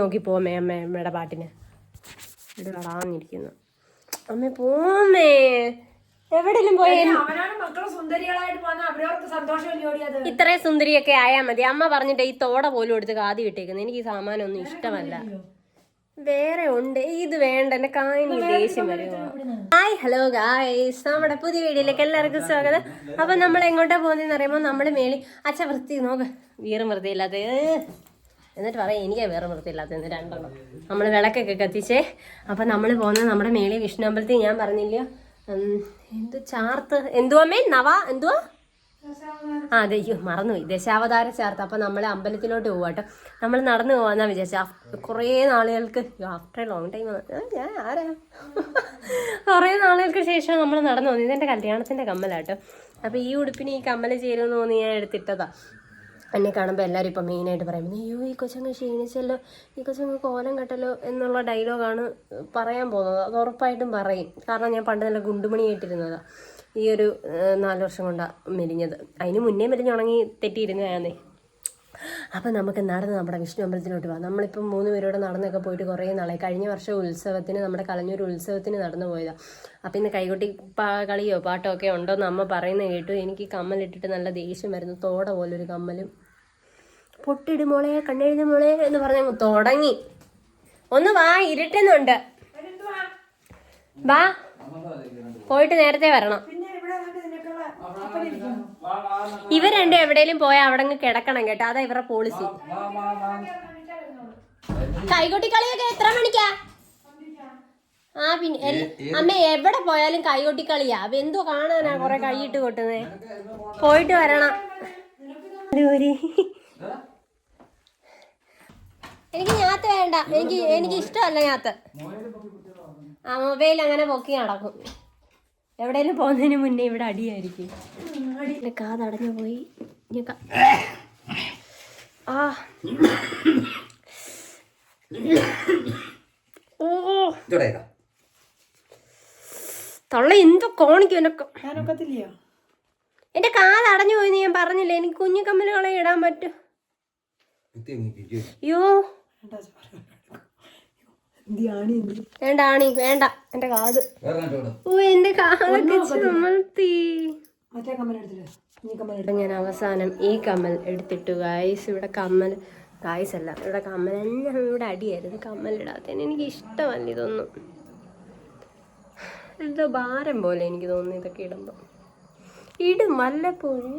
നോക്കി പോമേ അമ്മ അമ്മയുടെ പാട്ടിന്. ഇടാന്നിരിക്കുന്നു അമ്മ പോമേ എവിടെയും പോയി ഇത്രയും സുന്ദരിയൊക്കെ ആയാൽ മതി. അമ്മ പറഞ്ഞിട്ട് ഈ തോട പോലും എടുത്ത് കാതി വിട്ടേക്കുന്നത് എനിക്ക് ഈ സാമാനൊന്നും ഇഷ്ടമല്ല. വേറെ ഉണ്ട്. ഇത് വേണ്ട. എന്റെ കായന് ദേഷ്യം വരുമോ ഹായ് ഹലോ ഗായ്സ് നമ്മുടെ പുതിയ വീഡിയോയിലേക്ക് എല്ലാവർക്കും സ്വാഗതം. അപ്പൊ നമ്മൾ എങ്ങോട്ടാ പോകുന്നതെന്ന് അറിയുമ്പോൾ നമ്മുടെ മേളി അച്ഛ വൃത്തി നോക്ക്. വീറും വൃത്തിയില്ലാത്ത എന്നിട്ട് പറയാം എനിക്ക് വേറെ വൃത്തിയില്ലാത്ത രണ്ടെണ്ണം. നമ്മൾ വിളക്കൊക്കെ കത്തിച്ചേ. അപ്പം നമ്മൾ പോകുന്നത് നമ്മുടെ മേളി വിഷ്ണു അമ്പലത്തിൽ. ഞാൻ പറഞ്ഞില്ല എന്തു ചാർത്ത്? എന്തുവാ മേ? നവ? എന്തുവാ? ആ അതെ അയ്യോ മറന്നുപോയി. ദശാവതാര ചേർത്ത്. അപ്പം നമ്മൾ അമ്പലത്തിലോട്ട് പോവാട്ടോ നമ്മൾ നടന്നു പോവാന്നാ വിചാരിച്ച. കുറേ നാളുകൾക്ക് ആഫ്റ്റർ ലോങ് ടൈം ഞാൻ ആരാ? കുറേ നാളുകൾക്ക് ശേഷം നമ്മൾ നടന്നു പോകുന്നത് ഇതെന്റെ കല്യാണത്തിന്റെ കമ്മലാട്ടോ അപ്പോൾ ഈ ഉടുപ്പിന് ഈ കമ്മൽ ചേരുമെന്ന് തോന്നി ഞാൻ എടുത്തിട്ടതാ. എന്നെ കാണുമ്പോൾ എല്ലാവരും ഇപ്പം മെയിനായിട്ട് പറയും അയ്യോ ഈ കൊച്ചങ്ങ് ക്ഷീണിച്ചല്ലോ ഈ കൊച്ചങ്ങ് കോലം കെട്ടല്ലോ എന്നുള്ള ഡയലോഗാണ് പറയാൻ പോകുന്നത്. അത് ഉറപ്പായിട്ടും പറയും. കാരണം ഞാൻ പണ്ട് നല്ല ഗുണ്ടുമണിയായിട്ടിരുന്നതാണ് ഈ ഒരു നാല് വർഷം കൊണ്ടാണ് മെലിഞ്ഞത് അതിന് മുന്നേ മെലിഞ്ഞുണങ്ങി തെറ്റിയിരുന്നതാന്നേ അപ്പം നമുക്ക് നടന്ന് നമ്മുടെ വിഷ്ണു അമ്പലത്തിലോട്ട് പോകാം നമ്മളിപ്പം മൂന്ന് പേരോട് നടന്നൊക്കെ പോയിട്ട് കുറേ നാളായി. കഴിഞ്ഞ വർഷം ഉത്സവത്തിന് നമ്മുടെ കളഞ്ഞൊരു ഉത്സവത്തിന് നടന്നു പോയതാണ് അപ്പം ഇന്ന് കൈകൊട്ടി പാ കളിയോ പാട്ടോ ഒക്കെ ഉണ്ടോയെന്ന് അമ്മ പറയുന്നത് കേട്ടു. എനിക്ക് കമ്മലിട്ടിട്ട് നല്ല ദേഷ്യം വരുന്നു. തോട പോലൊരു കമ്മലും. പൊട്ടിട് മോളെ കണ്ണെഴുതി മോളെ എന്ന് പറഞ്ഞ് തുടങ്ങി. ഒന്ന് വാ ഇരുട്ടുന്നുണ്ട്. വാ. പോയിട്ട് നേരത്തെ വരണം പിന്നെ ഇവിടെ വന്നിട്ട് നിനക്കുള്ള അപ്പനിരിക്കുന്നു ഇവർ രണ്ടും എവിടെയും പോയാൽ അവിടെ അങ്ങ് കിടക്കണം കേട്ടോ. അതാ ഇവരുടെ പോളിസി കൈകൊട്ടി കളിയൊക്കെ എത്ര മണിക്കാ? ആ പിന്നെ അമ്മ എവിടെ പോയാലും കൈകൊട്ടി കളിയാ അപ്പൊ എന്തോ കാണാനാ കൊറേ കൈയിട്ട് കൊട്ടുന്നേ? പോയിട്ട് വരണം. എനിക്ക് ഞാത്ത് വേണ്ട. എനിക്ക് എനിക്ക് ഇഷ്ടമല്ല ഞാത്ത്. ആ മൊബൈൽ അങ്ങനെ പൊക്കി നടക്കും. എവിടെയെങ്കിലും പോകുന്നതിന് മുന്നേ ഇവിടെ അടിയായിരിക്കും. കാതടഞ്ഞു പോയി. ആ. ഓ. തൊള്ള എന്തോ കോണിക്കും എന്നെ എന്റെ കാതടഞ്ഞു പോയി ഞാൻ പറഞ്ഞില്ല? എനിക്ക് കുഞ്ഞു കമ്മലുകളെ ഇടാൻ പറ്റും. അയ്യോ. വേണ്ട ആണി വേണ്ട. എന്റെ കാത്. ഓ എന്റെ കാതൊക്കെ ഞാൻ അവസാനം ഈ കമ്മൽ എടുത്തിട്ടു ഗായ്സ് ഇവിടെ കമ്മൽ ഗായ്സ് അല്ല ഇവിടെ കമ്മൽ എല്ലാം ഇവിടെ അടിയായിരുന്നു. കമ്മൽ ഇടാത്തതിന് എനിക്ക് ഇഷ്ടമല്ല ഇതൊന്നും. എന്തോ ഭാരം പോലെ എനിക്ക് തോന്നുന്നു ഇതൊക്കെ ഇടുമ്പോൾ ഇടും വല്ലപ്പോഴും.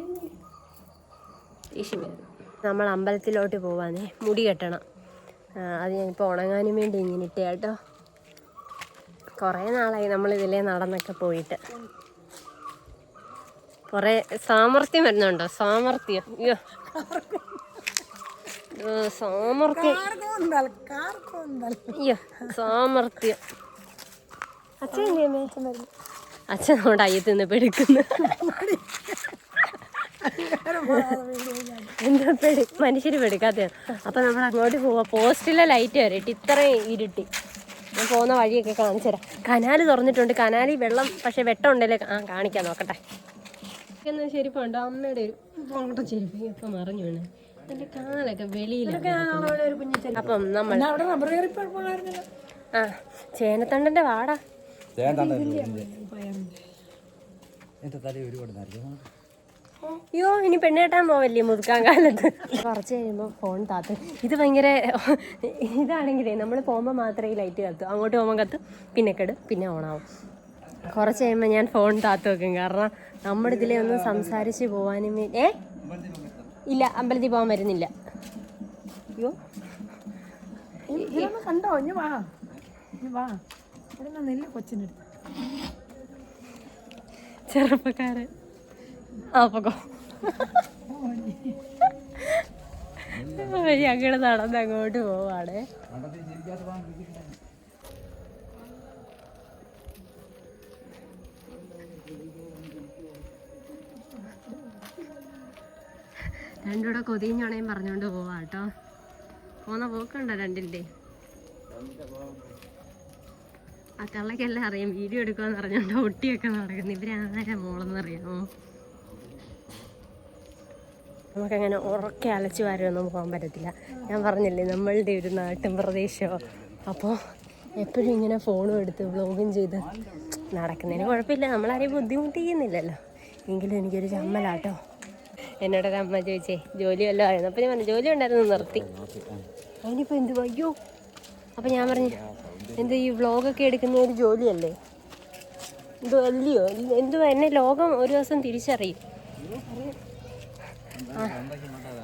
നമ്മൾ അമ്പലത്തിലോട്ട് പോവാനേ മുടി കെട്ടണം. അത് ഞാനിപ്പോൾ ഉണങ്ങാനും വേണ്ടി ഇങ്ങനെ ഇട്ടേ കേട്ടോ. കുറേ നാളായി നമ്മൾ ഇതിലേ നടന്നൊക്കെ പോയിട്ട്. കുറേ സാമർത്ഥ്യം വരുന്നുണ്ടോ? സാമർത്ഥ്യം അയ്യോ. സാമർത്ഥ്യം അയ്യോ സാമർത്ഥ്യം അച്ഛൻ അച്ഛൻ നമ്മുടെ അയ്യത്ത് നിന്ന് പെടുക്കുന്നു എന്താ പേടി? മനുഷ്യര് പെടുക്കാത്ത അപ്പൊ നമ്മൾ അങ്ങോട്ട് പോവാ. പോസ്റ്റിലെ ലൈറ്റ് വരട്ടെ ഇത്രയും ഇരുട്ടി. ഞാൻ പോകുന്ന വഴിയൊക്കെ കാണിച്ചു തരാം. കനാല് തുറന്നിട്ടുണ്ട്. കനാലിൽ വെള്ളം പക്ഷെ വെട്ടം ഉണ്ടല്ലേ? ആ കാണിക്കാൻ നോക്കട്ടെ. എന്നാ ശരിപ്പുണ്ടോ അമ്മയുടെ ഒരു അങ്ങോട്ട് ചെരുപ്പ് ഇപ്പൊ മറിഞ്ഞു വീണ്. എന്റെ കാലൊക്കെ കുഞ്ഞു അപ്പം നമ്മൾ അവിടെ റബ്ബർ കയറിപ്പോഴായിരുന്നല്ലോ ആ ചേനത്തണ്ടന്റെ വാടാ. നരകം അയ്യോ ഇനി പെണ്ണ് കെട്ടാൻ പോവല്ലേ മുതുക്കാൻ കാലത്ത്. കുറച്ച് കഴിയുമ്പോൾ ഫോൺ താത്ത്. ഇത് ഭയങ്കര ഇതാണെങ്കിലേ നമ്മൾ പോകുമ്പോൾ മാത്രമേ ഈ ലൈറ്റ് കത്തു. അങ്ങോട്ട് പോകുമ്പോൾ കത്തും പിന്നെ കെടും പിന്നെ ഓണാവും കുറച്ച് കഴിയുമ്പോൾ ഞാൻ ഫോൺ താത്ത് വെക്കും. കാരണം നമ്മുടെ ഇതിലെ ഒന്ന് സംസാരിച്ച് പോകാനും ഏ? ഇല്ല അമ്പലത്തിൽ പോകാൻ വരുന്നില്ല. അയ്യോ. കണ്ടോ? ഇനി വാ. വാ. കൊച്ചിനെടുത്ത് ചെറുപ്പക്കാരൻ. ആ പൊക്കോ ഞങ്ങൾ നടന്ന് അങ്ങോട്ട് പോവാണ്. രണ്ടൂടെ കൊതിഞ്ഞോണയും പറഞ്ഞോണ്ട് പോവാ കേട്ടോ. പോന്ന പോക്കണ്ട രണ്ടിന്റെ ആ തള്ളക്കെല്ലാം അറിയാം. വീഡിയോ എടുക്കുമെന്ന് പറഞ്ഞോണ്ട് ഒട്ടിയൊക്കെ നടക്കുന്നു. ഇവരാരാ മോളെന്ന് അറിയാമോ നമുക്കങ്ങനെ ഉറക്കെ അലച്ചു വാരൊന്നും പോകാൻ പറ്റത്തില്ല. ഞാൻ പറഞ്ഞില്ലേ നമ്മളുടെ ഒരു നാട്ടും പ്രദേശമോ? അപ്പോൾ എപ്പോഴും ഇങ്ങനെ ഫോണും എടുത്ത് വ്ളോഗും ചെയ്ത് നടക്കുന്നതിന് കുഴപ്പമില്ല. നമ്മളാരെയും ബുദ്ധിമുട്ടിക്കുന്നില്ലല്ലോ. എങ്കിലും എനിക്കൊരു ചമ്മലാട്ടോ. എന്നോടൊരു അമ്മ ചോദിച്ചേ ജോലി വല്ലതും ആയിരുന്നു അപ്പം ഞാൻ പറഞ്ഞു ജോലി ഉണ്ടായിരുന്നു നിർത്തി. അതിനിപ്പോൾ എന്ത് അയ്യോ. അപ്പം ഞാൻ പറഞ്ഞു എന്ത് ഈ വ്ളോഗൊക്കെ എടുക്കുന്ന ഒരു ജോലിയല്ലേ? എന്തോ അല്ലയോ? എന്തുവാ എന്നെ ലോകം ഒരു ദിവസം തിരിച്ചറിയും.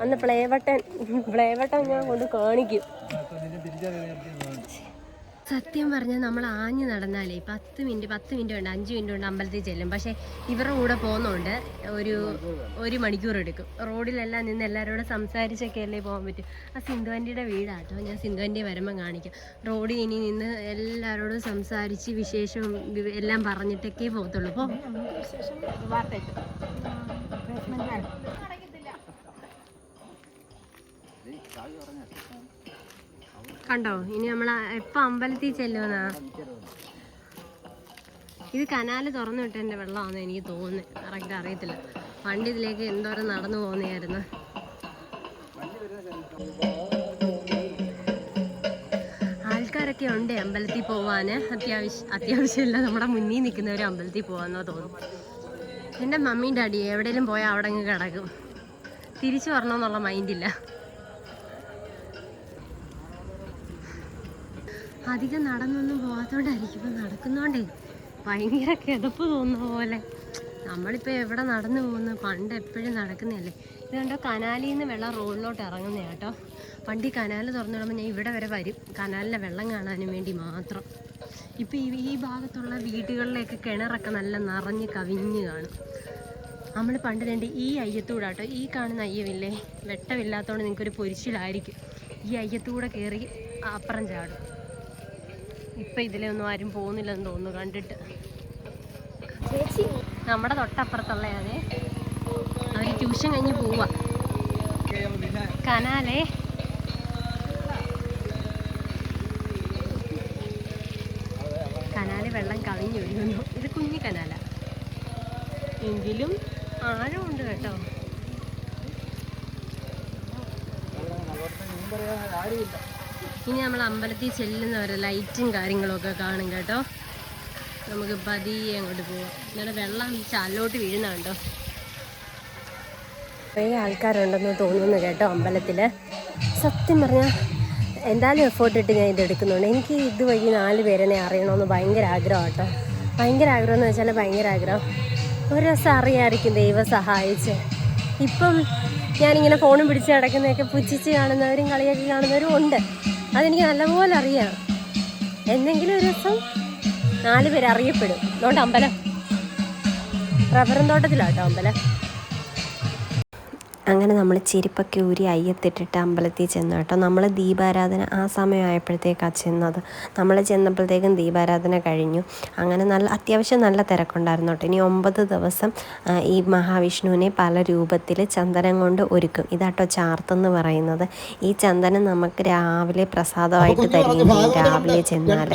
അന്ന് പ്ലേ ബട്ടൺ പ്ലേ ബട്ടൺ ഞാൻ കൊണ്ട് കാണിക്കും. സത്യം പറഞ്ഞാൽ നമ്മൾ ആഞ്ഞു നടന്നാലേ പത്ത് മിനിറ്റ് പത്ത് മിനിറ്റ് കൊണ്ട് അഞ്ച് മിനിറ്റ് കൊണ്ട് അമ്പലത്തിൽ ചെല്ലും. പക്ഷേ ഇവരുടെ കൂടെ പോകുന്നതുകൊണ്ട് ഒരു ഒരു മണിക്കൂർ എടുക്കും. റോഡിലെല്ലാം നിന്ന് എല്ലാവരോടും സംസാരിച്ചൊക്കെ അല്ലേ പോകാൻ പറ്റും. ആ സിന്ധുവന്റെ വീടാട്ടോ. ഞാൻ സിന്ധുവന്റെ വരുമ്പം കാണിക്കാം. റോഡിൽ ഇനി നിന്ന് എല്ലാവരോടും സംസാരിച്ച് വിശേഷവും എല്ലാം പറഞ്ഞിട്ടൊക്കെ പോകത്തുള്ളൂ. അപ്പോൾ കണ്ടോ? ഇനി നമ്മൾ എപ്പോൾ അമ്പലത്തിൽ ചെല്ലുമെന്നാ ഇത് കനാല് തുറന്നു വിട്ടതിന്റെ വെള്ളമാണെന്ന് എനിക്ക് തോന്നുന്നത് കറക്റ്റ് അറിയത്തില്ല. വണ്ടി ഇതിലേക്ക് എന്തോരം നടന്നു പോകുന്നതായിരുന്നു. ആൾക്കാരൊക്കെ ഉണ്ട് അമ്പലത്തിൽ പോവാൻ അത്യാവശ്യം അത്യാവശ്യമില്ല. നമ്മുടെ മുന്നിൽ നിൽക്കുന്നവർ അമ്പലത്തിൽ പോകാമെന്നോ തോന്നുന്നു. എന്റെ മമ്മീന്റെ അടി എവിടെയെങ്കിലും പോയാൽ അവിടെ കിടക്കും. തിരിച്ചു വരണമെന്നുള്ള മൈൻഡില്ല അധികം നടന്നൊന്നും പോകാത്തോണ്ടായിരിക്കും ഇപ്പം നടക്കുന്നോണ്ടേ ഭയങ്കര കിതപ്പ് തോന്നുന്ന പോലെ. നമ്മളിപ്പോൾ എവിടെ നടന്നു പോകുന്നു? പണ്ട് എപ്പോഴും നടക്കുന്നതല്ലേ? ഇത് കണ്ടോ? കനാലിൽ നിന്ന് വെള്ളം റോഡിലോട്ട് ഇറങ്ങുന്ന കേട്ടോ. പണ്ട് ഈ കനാൽ തുറന്നു വിടുമ്പോൾ ഞാൻ ഇവിടെ വരെ വരും. കനാലിലെ വെള്ളം കാണാനും വേണ്ടി മാത്രം. ഇപ്പോൾ ഈ ഈ ഭാഗത്തുള്ള വീടുകളിലേക്ക് കിണറൊക്കെ നല്ല നിറഞ്ഞ് കവിഞ്ഞ് കാണും. നമ്മൾ പണ്ട് രണ്ട് ഈ അയ്യത്തൂടെ കേട്ടോ. ഈ കാണുന്ന അയ്യമില്ലേ? വെട്ടമില്ലാത്തതുകൊണ്ട് നിങ്ങൾക്കൊരു പൊരിച്ചിലായിരിക്കും. ഈ അയ്യത്തൂടെ കയറി അപ്പുറം ചാടും. ഇപ്പം ഇതിലൊന്നും ആരും പോകുന്നില്ലെന്ന് തോന്നുന്നു കണ്ടിട്ട്. നമ്മുടെ തൊട്ടപ്പുറത്തുള്ളയാണേ. അവർ ട്യൂഷൻ കഴിഞ്ഞ് പോവാ. കനാലേ. കനാല് വെള്ളം കളിഞ്ഞു ഒഴുകുന്നു ഇത് കുഞ്ഞി കനാല. എങ്കിലും ആഴമുണ്ട് കേട്ടോ. ഇനി നമ്മൾ അമ്പലത്തിൽ ചെല്ലുന്നവരെ ലൈറ്റും കാര്യങ്ങളൊക്കെ കാണും കേട്ടോ. നമുക്ക് പതിയെ അങ്ങോട്ട് പോവാം. ഇങ്ങനെ വെള്ളം ചാലിലോട്ട് വീഴുന്ന കേട്ടോ കുറേ ആൾക്കാരുണ്ടെന്ന് തോന്നുന്നു കേട്ടോ അമ്പലത്തിൽ സത്യം പറഞ്ഞാൽ എന്തായാലും എഫേർട്ട് ഇട്ട് ഞാൻ ഇത് എടുക്കുന്നുണ്ട്. എനിക്ക് ഇതുവഴി നാല് പേരെന്നെ അറിയണമെന്ന് ഭയങ്കര ആഗ്രഹം കേട്ടോ. ഭയങ്കര ആഗ്രഹം എന്ന് വെച്ചാൽ ഭയങ്കര ആഗ്രഹം. ഒരു ദിവസം അറിയാമായിരിക്കും ദൈവം സഹായിച്ച്. ഇപ്പം ഞാനിങ്ങനെ ഫോണും പിടിച്ച് കിടക്കുന്നതൊക്കെ പുച്ഛിച്ച് കാണുന്നവരും കളിയൊക്കെ കാണുന്നവരും ഉണ്ട്. അതെനിക്ക് നല്ലപോലെ അറിയാം. എന്തെങ്കിലും ഒരു ദിവസം നാല് പേര് അറിയപ്പെടും അതുകൊണ്ട് അമ്പലം. റബ്ബറും തോട്ടത്തിലാട്ടോ അമ്പലം. അങ്ങനെ നമ്മൾ ചെരുപ്പൊക്കെ ഊരി അയ്യത്തിട്ടിട്ട് അമ്പലത്തിൽ ചെന്നു കേട്ടോ. നമ്മൾ ദീപാരാധന ആ സമയമായപ്പോഴത്തേക്കാണ് ചെന്നത്. നമ്മൾ ചെന്നപ്പോഴത്തേക്കും ദീപാരാധന കഴിഞ്ഞു. അങ്ങനെ നല്ല അത്യാവശ്യം നല്ല തിരക്കുണ്ടായിരുന്നു കേട്ടോ. ഇനി ഒമ്പത് ദിവസം ഈ മഹാവിഷ്ണുവിനെ പല രൂപത്തിൽ ചന്ദനം കൊണ്ട് ഒരുക്കും. ഇതാട്ടോ ചാർത്തെന്ന് പറയുന്നത്. ഈ ചന്ദനം നമുക്ക് രാവിലെ പ്രസാദമായിട്ട് തരികയും രാവിലെ ചെന്നാൽ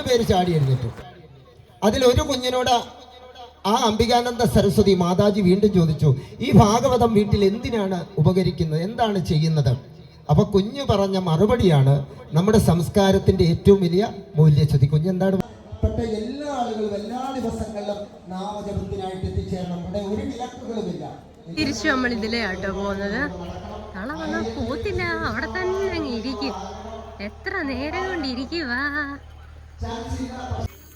അതിലൊരു കുഞ്ഞിനോട് ആ അംബികാനന്ദ സരസ്വതി മാതാജി വീണ്ടും ചോദിച്ചു ഈ ഭാഗവതം വീട്ടിൽ എന്തിനാണ് ഉപകരിക്കുന്നത്? എന്താണ് ചെയ്യുന്നത്? അപ്പൊ കുഞ്ഞു പറഞ്ഞ മറുപടിയാണ് നമ്മുടെ സംസ്കാരത്തിന്റെ ഏറ്റവും വലിയ മൂല്യച്യുതി. കുഞ്ഞ് എന്താണ്? എല്ലാ ആളുകളും എല്ലാ ദിവസങ്ങളിലും നാമജപത്തിനായിട്ട് എത്തിച്ചേരണം. ഇവിടെ ഒരു വിലക്കുകളുമില്ല. തിരിച്ചു നമ്മൾ ഇതിലേ ആട്ടോ പോകുന്നത്. നാളെ വന്നാൽ പോത്തില്ല അവിടെ തന്നെ അങ്ങ് ഇരിക്കും. എത്ര നേരം കൊണ്ട് ഇരിക്കുവാ.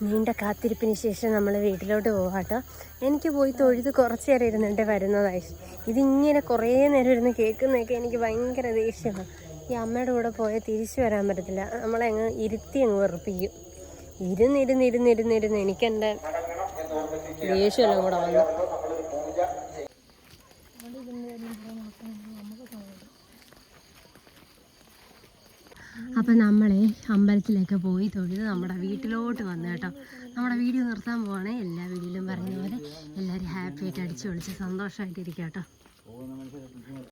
നീണ്ട കാത്തിരിപ്പിന് ശേഷം നമ്മൾ വീട്ടിലോട്ട് പോകാട്ടോ എനിക്ക് പോയി തൊഴുത് കുറച്ച് നേരം ഇരുന്നിട്ട് വരുന്നതായി. ഇതിങ്ങനെ കുറേ നേരം ഇരുന്ന് കേൾക്കുന്നതൊക്കെ എനിക്ക് ഭയങ്കര ദേഷ്യമാണ്. ഈ അമ്മയുടെ കൂടെ പോയാൽ തിരിച്ചു വരാൻ പറ്റത്തില്ല. നമ്മളെ അങ്ങ് ഇരുത്തി അങ്ങ് വെറുപ്പിക്കും. ഇരുന്നിരുന്നിരുന്നിരുന്നിരുന്ന് എനിക്കെന്റെ ദേഷ്യമെല്ലാം കൂടെ വന്നു. അപ്പം നമ്മളെ അമ്പലത്തിലൊക്കെ പോയി തൊഴുത് നമ്മുടെ വീട്ടിലോട്ട് വന്നു കേട്ടോ. നമ്മുടെ വീഡിയോ നിർത്താൻ പോവാണേ. എല്ലാ വീഡിയോയിലും പറഞ്ഞ പോലെ എല്ലാവരും ഹാപ്പി ആയിട്ട് അടിച്ചു പൊളിച്ച് സന്തോഷമായിട്ടിരിക്കാം കേട്ടോ.